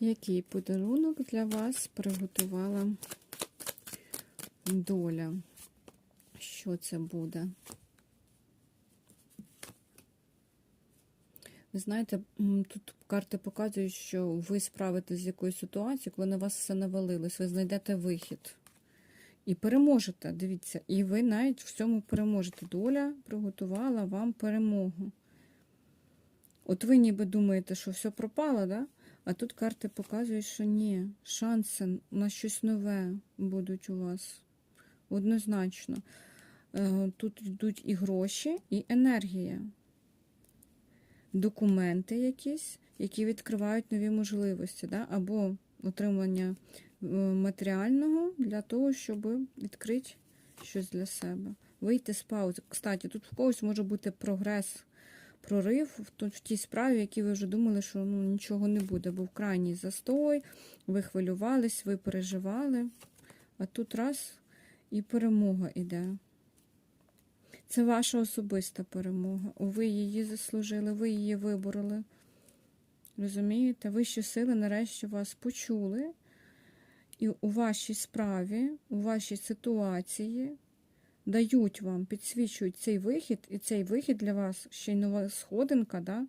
Який подарунок для вас приготувала доля? Що це буде? Ви знаєте, тут карти показують, що ви справитесь з якоюсь ситуацією, коли на вас все навалилось, ви знайдете вихід. І переможете, дивіться, і ви навіть в цьому переможете. Доля приготувала вам перемогу. От ви ніби думаєте, що все пропало, да? А тут карти показують, що ні, шанси на щось нове будуть у вас. Однозначно. Е, Тут йдуть і гроші, і енергія. Документи якісь, які відкривають нові можливості, да? або отримання е, матеріального для того, щоб відкрити щось для себе. Вийти з паузи. Кстати, тут в когось може бути прогрес, прорив в тій справі, в якій ви вже думали, що ну, нічого не буде. Був крайній застой, ви хвилювались, ви переживали. А тут раз і перемога іде. Це ваша особиста перемога. Ви її заслужили, ви її вибороли. Розумієте? Вищі сили нарешті вас почули. І у вашій справі, у вашій ситуації дають вам, підсвічують цей вихід, і цей вихід для вас ще й нова сходинка да,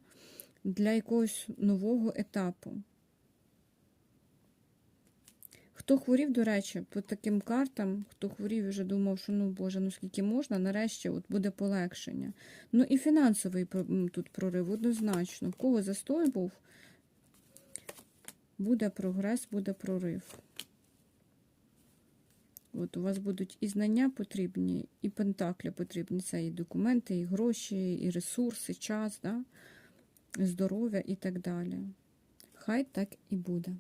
для якогось нового етапу. Хто хворів, до речі, по таким картам, хто хворів і вже думав, що ну Боже, ну скільки можна, нарешті от буде полегшення. Ну і фінансовий тут прорив однозначно. В кого застой був, буде прогрес, буде прорив. От у вас будуть і знання потрібні, і пентаклі потрібні. Це і документи, і гроші, і ресурси, час, да? здоров'я і так далі. Хай так і буде.